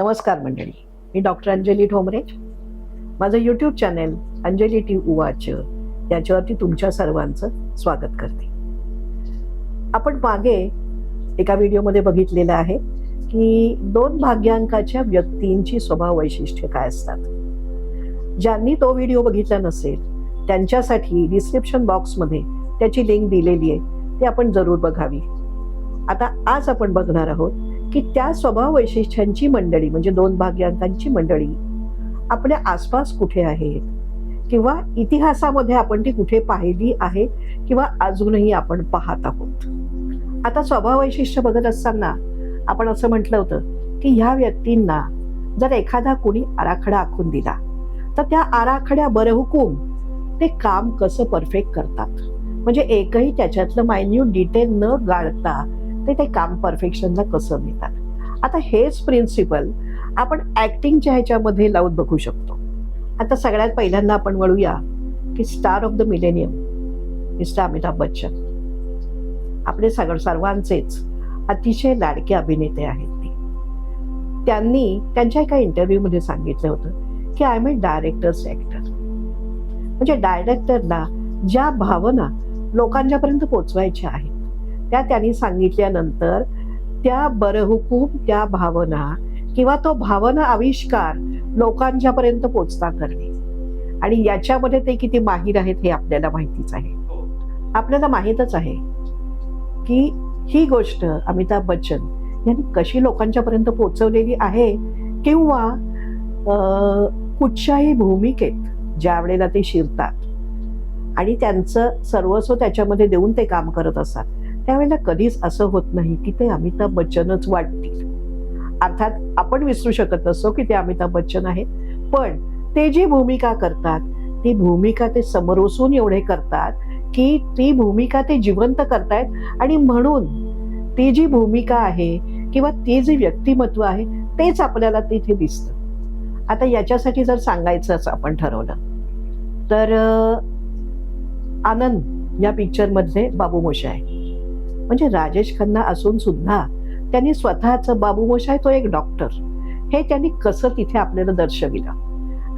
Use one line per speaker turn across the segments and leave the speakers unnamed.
नमस्कार मंडळी. मी डॉक्टर अंजली ठोंबरे. माझं यूट्यूब चॅनेल अंजली टी उवाच याच्यावरती तुमच्या सर्वांचं स्वागत करते. आपण मागे एका व्हिडिओमध्ये बघितलेलं आहे की दोन भाग्यांकाच्या व्यक्तींची स्वभाव वैशिष्ट्य काय असतात. ज्यांनी तो व्हिडिओ बघितला नसेल त्यांच्यासाठी डिस्क्रिप्शन बॉक्समध्ये त्याची लिंक दिलेली आहे ती आपण जरूर बघावी. आता आज आपण बघणार आहोत की त्या स्वभाव वैशिष्ट्यांची मंडळी म्हणजे दोन भाग्यांकांची मंडळी आपल्या आसपास कुठे आहेत? किंवा इतिहासामध्ये आपण ती कुठे पाहिली आहे? किंवा अजूनही आपण पाहत आहोत? आता स्वभाव वैशिष्ट्य बघत असताना आपण असं म्हटलं होतं की ह्या व्यक्तींना जर एखादा कोणी आराखडा आखून दिला तर त्या आराखड्या बरहुकूम ते काम कसं परफेक्ट करतात? म्हणजे एकही त्याच्यातलं मायन्यूट डिटेल न गाळता ते ते काम परफेक्शनला कसं नेतात आता हेच प्रिन्सिपल आपण ॲक्टिंगच्या ह्याच्यामध्ये लावून बघू शकतो. आता सगळ्यात पहिल्यांदा आपण वळूया की star of the millennium mister Amitabh Bachchan. आपले सगळ सर्वांचेच अतिशय लाडके अभिनेते आहेत ते. त्यांनी त्यांच्या एका इंटरव्ह्यूमध्ये सांगितलं होतं की I am a director's actor म्हणजे डायरेक्टरला ज्या भावना लोकांच्यापर्यंत पोचवायच्या आहेत त्या त्यांनी सांगितल्यानंतर त्या बरहुकूम त्या भावना किंवा तो भावना आविष्कार लोकांच्यापर्यंत पोचता करणे. आणि याच्यामध्ये ते किती माहीर आहेत हे आपल्याला माहितीच आहे. आपल्याला माहीतच आहे की ही गोष्ट अमिताभ बच्चन यांनी कशी लोकांच्यापर्यंत पोचवलेली आहे किंवा कुठच्याही भूमिकेत ज्या वेळेला ते शिरतात आणि त्यांचं सर्वस्व त्याच्यामध्ये देऊन ते काम करत असतात. त्यावेळेला कधीच असं होत नाही की ते अमिताभ बच्चनच वाटतील. अर्थात आपण विसरू शकत नसतो की ते अमिताभ बच्चन आहेत. पण ते जी भूमिका करतात ती भूमिका ते समोरसून एवढे करतात की ती भूमिका ते जिवंत करतायत आणि म्हणून ती जी भूमिका आहे किंवा ती जी व्यक्तिमत्व आहे तेच आपल्याला तिथे दिसतं. आता याच्यासाठी जर सांगायचंच आपण ठरवलं तर आनंद या पिक्चर बाबू बाबू आहे म्हणजे राजेश खन्ना असून सुद्धा त्यांनी स्वतःच बाबू मोशाय तो एक डॉक्टर हे त्यांनी कसं तिथे आपल्याला दर्शविलं?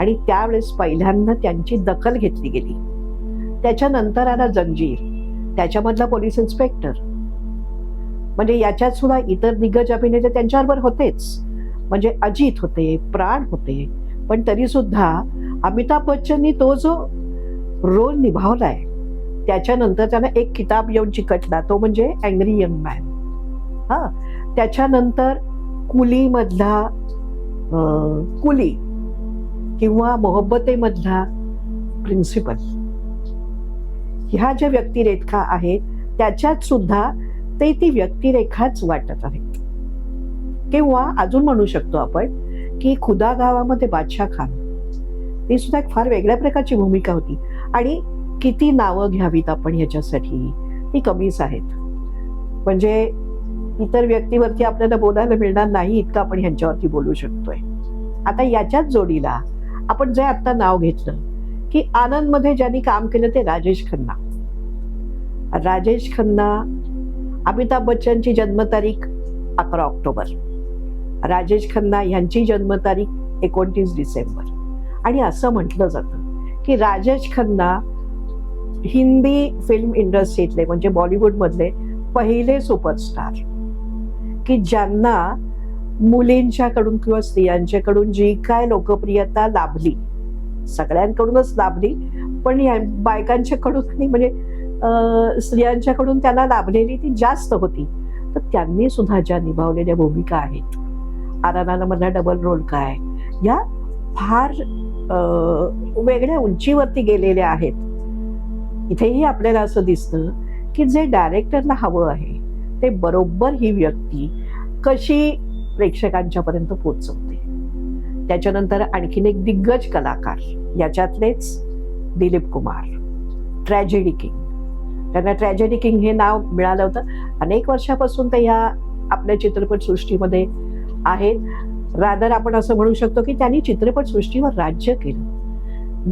आणि त्यावेळेस पहिल्यांदा त्यांची दखल घेतली गेली. त्याच्यानंतर आला जंजीर त्याच्यामधला पोलीस इन्स्पेक्टर. म्हणजे याच्यात सुद्धा इतर दिग्गज अभिनेते त्यांच्याबरोबर होतेच. म्हणजे अजित होते प्राण होते पण तरी सुद्धा अमिताभ बच्चननी तो जो रोल निभावलाय त्याच्यानंतर त्यांना एक किताब येऊन चिकटला. तो म्हणजे अँग्री यंग मॅन हा. त्याच्यानंतर कुलीमधला कुली किंवा मोहब्बतेमधला प्रिन्सिपल ह्या ज्या व्यक्तिरेखा आहेत त्याच्यात सुद्धा ते ती व्यक्तिरेखाच वाटत आहेत. किंवा अजून म्हणू शकतो आपण की खुदा गावामध्ये बादशाह खान. ती सुद्धा एक फार वेगळ्या प्रकारची भूमिका होती. आणि किती नावं घ्यावीत आपण ह्याच्यासाठी? ती कमीच आहेत. म्हणजे इतर व्यक्तीवरती आपल्याला बोलायला मिळणार नाही इतकं आपण ह्यांच्यावरती बोलू शकतोय. आता याच्याच जोडीला आपण जे आता नाव घेतलं की आनंदमध्ये ज्यांनी काम केलं ते राजेश खन्ना. राजेश खन्ना अमिताभ बच्चनची जन्मतारीख अकरा ऑक्टोबर. राजेश खन्ना यांची जन्मतारीख एकोणतीस डिसेंबर. आणि असं म्हटलं जातं की राजेश खन्ना हिंदी फिल्म इंडस्ट्रीतले म्हणजे बॉलिवूडमधले पहिले सुपरस्टार की ज्यांना मुलींच्याकडून किंवा स्त्रियांच्याकडून जी काय लोकप्रियता लाभली सगळ्यांकडूनच लाभली पण या बायकांच्याकडून आणि म्हणजे स्त्रियांच्याकडून त्यांना लाभलेली ती जास्त होती. तर त्यांनी सुद्धा ज्या निभावलेल्या भूमिका आहेत आरानाला मधला डबल रोल काय? या फार वेगळ्या उंचीवरती गेलेल्या आहेत. इथेही आपल्याला असं दिसतं की जे डायरेक्टरला हवं आहे ते बरोबर ही व्यक्ती कशी प्रेक्षकांच्या पर्यंत पोचवते त्याच्यानंतर आणखीन एक दिग्गज कलाकार याच्यातलेच दिलीप कुमार. ट्रॅजेडी किंग त्यांना ट्रॅजेडी किंग हे नाव मिळालं होतं. अनेक वर्षापासून ते ह्या आपल्या चित्रपटसृष्टीमध्ये आहेत. रादर आपण असं म्हणू शकतो की त्यांनी चित्रपटसृष्टीवर राज्य केलं.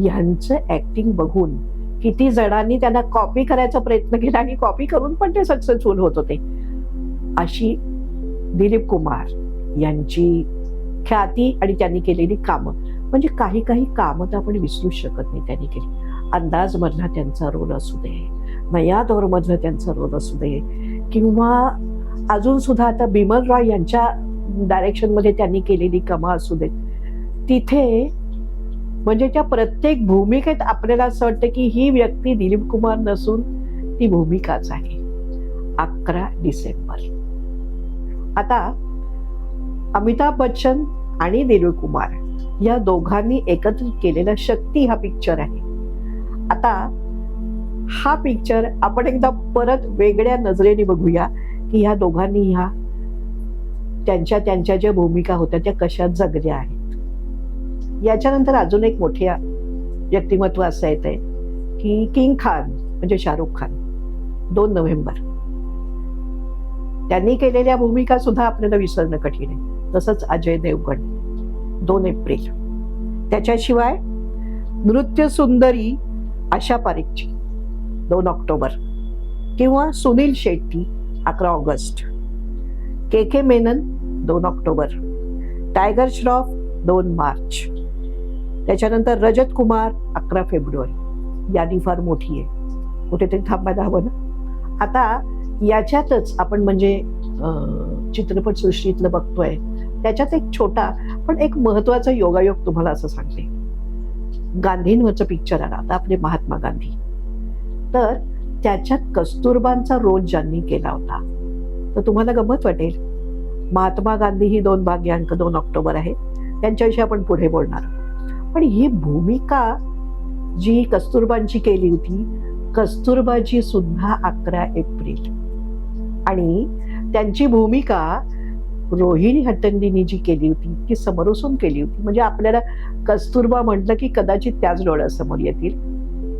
ह्यांचं ऍक्टिंग बघून किती जणांनी त्यांना कॉपी करायचा प्रयत्न केला आणि कॉपी करून पण ते सक्सेसफुल होत होते. अशी दिलीप कुमार यांची ख्याती आणि त्यांनी केलेली कामं. म्हणजे काही काही कामं तर आपण विसरू शकत नाही त्यांनी केली. अंदाजमधला त्यांचा रोल असू दे नया दौरमधला त्यांचा रोल असू दे किंवा अजून सुद्धा आता बिमल रॉय यांच्या डायरेक्शनमध्ये त्यांनी केलेली कामं असू देत. तिथे म्हणजे त्या प्रत्येक भूमिकेत आपल्याला असं वाटतं की ही व्यक्ती दिलीप कुमार नसून ती भूमिकाच आहे. अकरा डिसेंबर. आता अमिताभ बच्चन आणि दिलीप कुमार या दोघांनी एकत्रित केलेला शक्ती हा पिक्चर आहे. आता हा पिक्चर आपण एकदा परत वेगळ्या नजरेने बघूया की ह्या दोघांनी ह्या त्यांच्या त्यांच्या ज्या भूमिका होत्या त्या कशा जगल्या आहेत. याच्यानंतर अजून एक मोठे व्यक्तिमत्व असं येत आहे की किंग खान म्हणजे शाहरुख खान दोन नोव्हेंबर. त्यांनी केलेल्या भूमिका सुद्धा आपल्याला विसरणं कठीण आहे. तसंच अजय देवगण दोन एप्रिल. त्याच्याशिवाय नृत्य सुंदरी आशा पारेखची दोन ऑक्टोबर. किंवा सुनील शेट्टी अकरा ऑगस्ट. के के मेनन दोन ऑक्टोबर. टायगर श्रॉफ दोन मार्च. त्याच्यानंतर रजत कुमार अकरा फेब्रुवारी. यादी फार मोठी आहे. कुठेतरी थांबायला हवं ना? आता याच्यातच आपण म्हणजे चित्रपटसृष्टीतलं चित्रपट सृष्टीतलं बघतोय. त्याच्यात एक छोटा पण एक महत्त्वाचा योगायोग तुम्हाला असं सांगते. गांधींवरचं पिक्चर आला आता आपले महात्मा गांधी. तर त्याच्यात कस्तुरबांचा रोल ज्यांनी केला होता तर तुम्हाला गमत वाटेल. महात्मा गांधी ही दोन भाग्यांक दोन ऑक्टोबर आहे. त्यांच्याविषयी आपण पुढे बोलणार आहोत. पण ही भूमिका जी कस्तुरबांची केली होती कस्तुरबाची सुद्धा अकरा एप्रिल. आणि त्यांची भूमिका रोहिणी हट्टंगींनी जी केली होती ती समोरसून केली होती. म्हणजे आपल्याला कस्तुरबा म्हटलं की कदाचित त्याच डोळ्यासमोर येतील.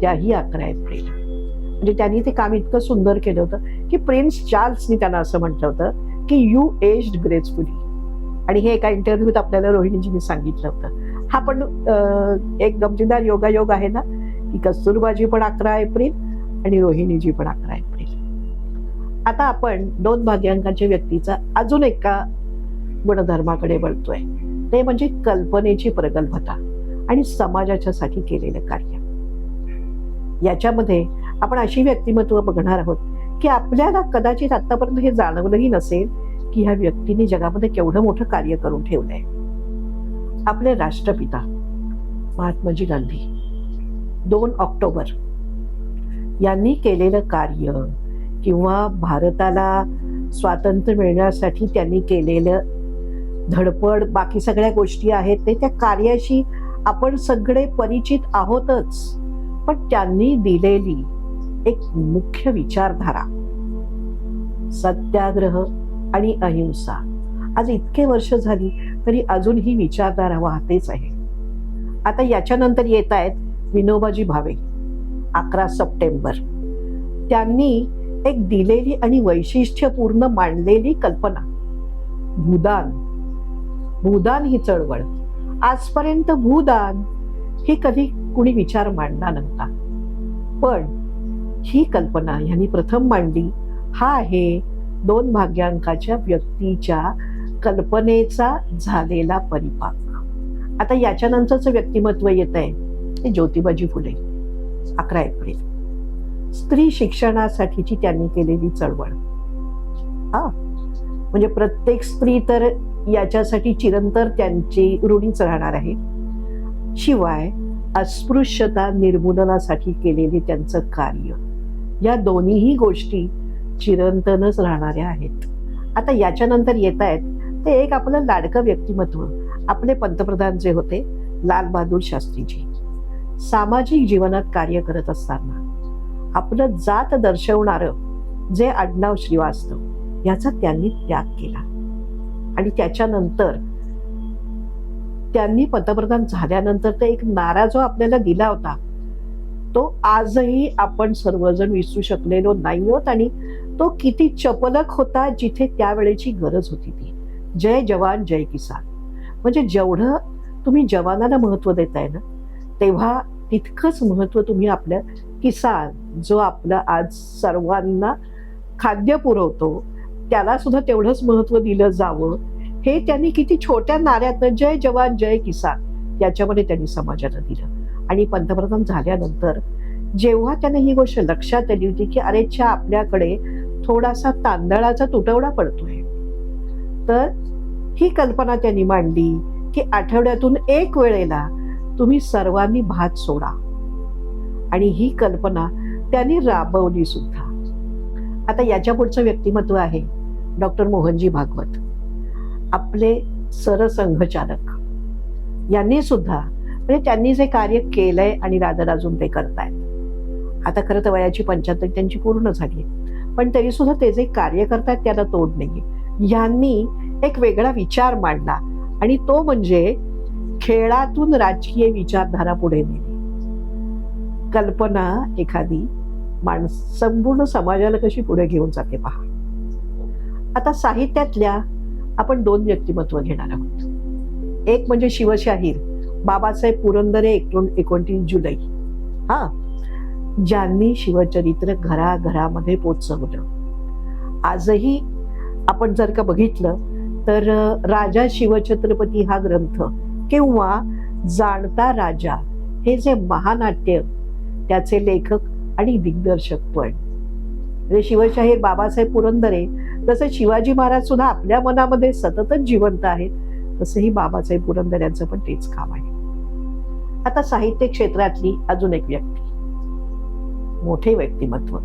त्याही अकरा एप्रिल. म्हणजे त्यांनी ते काम इतकं सुंदर केलं होतं की प्रिन्स चार्ल्सनी त्यांना असं म्हटलं होतं की यू एज्ड ग्रेसफुली आणि हे एका इंटरव्ह्यूत आपल्याला रोहिणीजींनी सांगितलं होतं. हा पण एक गमतीदार योगायोग आहे ना की कस्तुरबाजी पण अकरा एप्रिल आणि रोहिणीजी पण अकरा एप्रिल. आता आपण दोन भाग्यांकाच्या व्यक्तीचा अजून एका गुणधर्माकडे वळतोय. ते म्हणजे कल्पनेची प्रगल्भता आणि समाजाच्या साठी केलेलं कार्य. याच्यामध्ये आपण अशी व्यक्तिमत्व बघणार आहोत की आपल्याला कदाचित आतापर्यंत हे जाणवलंही नसेल की ह्या व्यक्तीने जगामध्ये केवढं मोठं कार्य करून ठेवलंय. आपले राष्ट्रपिता महात्माजी गांधी. दोन ऑक्टोबर. यांनी केलेलं कार्य किंवा भारताला स्वातंत्र्य मिळण्यासाठी त्यांनी केलेलं धडपड बाकी सगळ्या गोष्टी आहेत ते त्या कार्याशी आपण सगळे परिचित आहोतच. पण त्यांनी दिलेली एक मुख्य विचारधारा सत्याग्रह आणि अहिंसा. आज इतके वर्ष झाली तरी अजून ही विचारधारा वाहतेच आहे. आता याच्यानंतर येत आहेत विनोबाजी भावे अकरा सप्टेंबर. त्यांनी एक दिलेली आणि वैशिष्ट्यपूर्ण मांडलेली कल्पना. भूदान. भूदान ही चळवळ. आजपर्यंत भूदान ही कधी कुणी विचार मांडला नव्हता. पण ही कल्पना यांनी प्रथम मांडली. हा आहे दोन भाग्यांकाच्या व्यक्तीच्या कल्पनेचा झालेला परिपाक. आता याच्यानंतरचं व्यक्तिमत्व येत आहे ते ज्योतिबाजी फुले. अकरा एप्रिल. स्त्री शिक्षणासाठीची त्यांनी केलेली चळवळ. हा. म्हणजे प्रत्येक स्त्री तर याच्यासाठी चिरंतर त्यांची ऋणीच राहणार आहे. शिवाय अस्पृश्यता निर्मूलनासाठी केलेले त्यांचं कार्य. या दोन्हीही गोष्टी चिरंतनच राहणाऱ्या आहेत. आता याच्यानंतर येत आहेत ते एक आपलं लाडकं व्यक्तिमत्व. आपले पंतप्रधान जे होते लालबहादूर शास्त्रीजी. सामाजिक जीवनात कार्य करत असताना आपलं जात दर्शवणारं जे आडनाव श्रीवास्तव याचा त्यांनी त्याग केला. आणि त्याच्यानंतर त्यांनी पंतप्रधान झाल्यानंतर ते एक नारा जो आपल्याला दिला होता तो आजही आपण सर्वजण विसरू शकलेलो नाही आहोत आणि तो किती चपलक होता जिथे त्यावेळेची गरज होती ती. जय जवान जय किसान. म्हणजे जेवढं तुम्ही जवानाला महत्त्व देताय ना तेव्हा तितकंच महत्त्व तुम्ही आपल्या किसान जो आपला आज सर्वांना खाद्य पुरवतो त्याला सुद्धा तेवढंच महत्त्व दिलं जावं. हे त्यांनी किती छोट्या नाऱ्यातनं जय जवान जय किसान याच्यामध्ये त्यांनी समाजाला दिलं. आणि पंतप्रधान झाल्यानंतर जेव्हा त्यांना ही गोष्ट लक्षात आली होती की अरेच्छा आपल्याकडे थोडासा तांदळाचा तुटवडा पडतोय तर ही कल्पना त्यांनी मांडली की आठवड्यातून एक वेळेला तुम्ही सर्वांनी भात सोडा. आणि ही कल्पना त्यांनी राबवली सुद्धा. आता याच्या पुढचं व्यक्तिमत्व आहे डॉक्टर मोहनजी भागवत आपले सरसंघचालक. यांनी सुद्धा म्हणजे त्यांनी जे कार्य केलंय आणि राजा अजून ते करतायत. आता खरं तर वयाची पंच्याहत्तर त्यांची पूर्ण झाली पण तरी सुद्धा ते जे कार्य करतायत त्याला तोड नाही यांनी एक वेगळा विचार मांडला. आणि तो म्हणजे खेळातून राजकीय विचारधारा पुढे नेली. कल्पना एखादी माणस संपूर्ण समाजाला कशी पुढे घेऊन जाते पहा. आता साहित्यातल्या आपण दोन व्यक्तिमत्व घेणार आहोत. एक म्हणजे शिवशाहीर बाबासाहेब पुरंदरे एकूण एकोणतीस जुलै. हा. ज्यांनी शिवचरित्र घराघरामध्ये पोचवलं. आजही आपण जर का बघितलं तर राजा शिवछत्रपती हा ग्रंथ किंवा जाणता राजा हे जे महानाट्य त्याचे लेखक आणि दिग्दर्शक पण. म्हणजे शिवशाहीर बाबासाहेब पुरंदरे जसं शिवाजी महाराज सुद्धा आपल्या मनामध्ये सततच जिवंत आहेत तसंही बाबासाहेब पुरंदर यांचं पण तेच काम आहे. आता साहित्य क्षेत्रातली अजून एक व्यक्ती. मोठे व्यक्तिमत्व.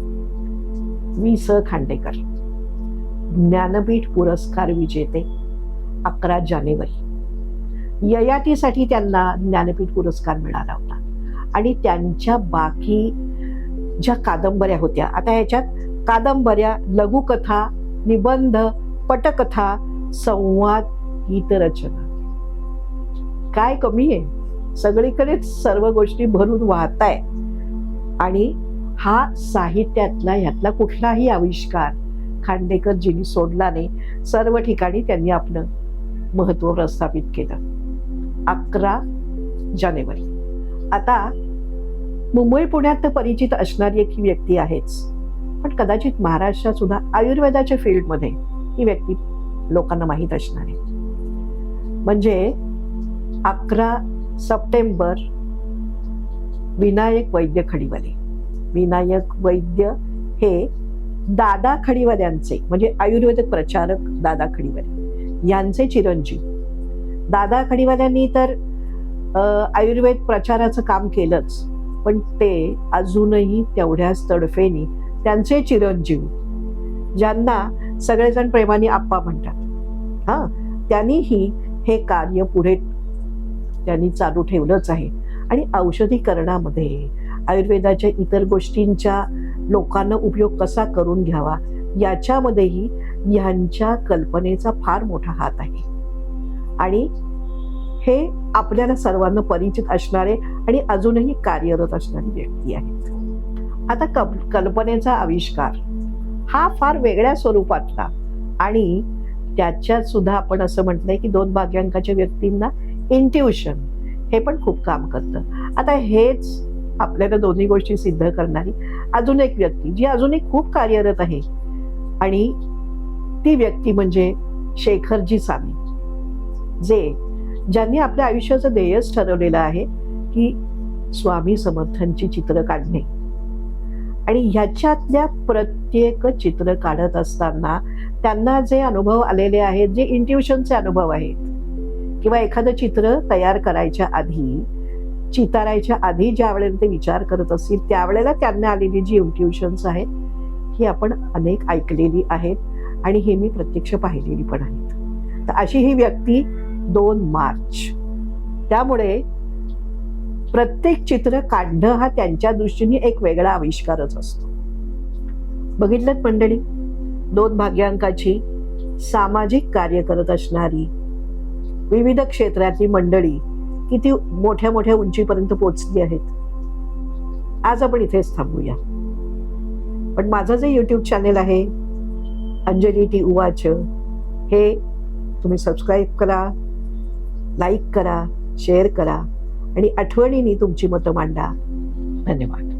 वि. स. खांडेकर. ज्ञानपीठ पुरस्कार विजेते अकरा जानेवारी. ययातीसाठी त्यांना ज्ञानपीठ पुरस्कार मिळाला होता. आणि त्यांच्या बाकी ज्या कादंबऱ्या होत्या आता ह्याच्यात कादंबऱ्या लघुकथा निबंध पटकथा संवाद गीतरचना. काय कमी आहे? सगळीकडेच सर्व गोष्टी भरून वाहत आहे आणि हा साहित्यातला ह्यातला कुठलाही आविष्कार खांडेकरजींनी सोडला नाही सर्व ठिकाणी त्यांनी आपलं महत्त्व प्रस्थापित केलं. अकरा जानेवारी. आता मुंबई पुण्यात तर परिचित असणारी एक ही व्यक्ती आहेच. पण कदाचित महाराष्ट्रात सुद्धा आयुर्वेदाच्या फील्डमध्ये ही व्यक्ती लोकांना माहीत असणार आहे. म्हणजे अकरा सप्टेंबर विनायक वैद्य खडीवाले. विनायक वैद्य हे दादा खडीवाल्यांचे म्हणजे आयुर्वेदक प्रचारक दादा खडीवर यांचे चिरंजीव. दादा खडीवाल्यांनी तर आयुर्वेद प्रचाराचं काम केलंच पण ते अजूनही तेवढ्याच तडफेनी त्यांचे चिरंजीव ज्यांना सगळेजण प्रेमाने आप्पा म्हणतात. हा त्यांनीही हे कार्य पुढे त्यांनी चालू ठेवलंच आहे. आणि औषधीकरणामध्ये आयुर्वेदाच्या इतर गोष्टींच्या लोकांना उपयोग कसा करून घ्यावा याच्यामध्येही ह्यांच्या कल्पनेचा फार मोठा हात आहे. आणि हे आपल्याला सर्वांना परिचित असणारे आणि अजूनही कार्यरत असणारी व्यक्ती आहेत. आता कप कल्पनेचा आविष्कार हा फार वेगळ्या स्वरूपातला आणि त्याच्यात सुद्धा आपण असं म्हटलंय की दोन भाग्यांकाच्या व्यक्तींना इंट्युशन हे पण खूप काम करतं. आता हेच आपल्याला दोन्ही गोष्टी सिद्ध करणारी अजून एक व्यक्ती जी अजूनही खूप कार्यरत आहे. आणि ती व्यक्ती म्हणजे शेखरजी साने जे ज्यांनी आपल्या आयुष्याचं ध्येयच ठरवलेलं आहे की स्वामी समर्थांची चित्र काढणे. आणि ह्याच्यातल्या प्रत्येक चित्र काढत असताना त्यांना जे अनुभव आलेले आहेत जे इंट्युशनचे अनुभव आहेत किंवा एखादं चित्र तयार करायच्या आधी चितारायच्या आधी ज्या वेळेला ते विचार करत असतील त्यावेळेला त्यांना आलेली जी इंट्युशन्स आहेत ही आपण अनेक ऐकलेली आहेत आणि हे मी प्रत्यक्ष पाहिलेली पण आहेत. तर अशी ही व्यक्ती दोन मार्च. त्यामुळे प्रत्येक चित्र काढणं हा त्यांच्या दृष्टीने एक वेगळा आविष्कारच असतो. बघितलं मंडळी? दोन भाग्यांकाची सामाजिक कार्य करत असणारी विविध क्षेत्रातली मंडळी किती मोठ्या मोठ्या उंचीपर्यंत पोचली आहेत. आज आपण इथेच थांबूया. पण माझं जे यूट्यूब चॅनेल आहे अंजली टी उवाच हे तुम्ही सबस्क्राईब करा लाईक करा शेअर करा आणि आठवणीने तुमची मतं मांडा. धन्यवाद.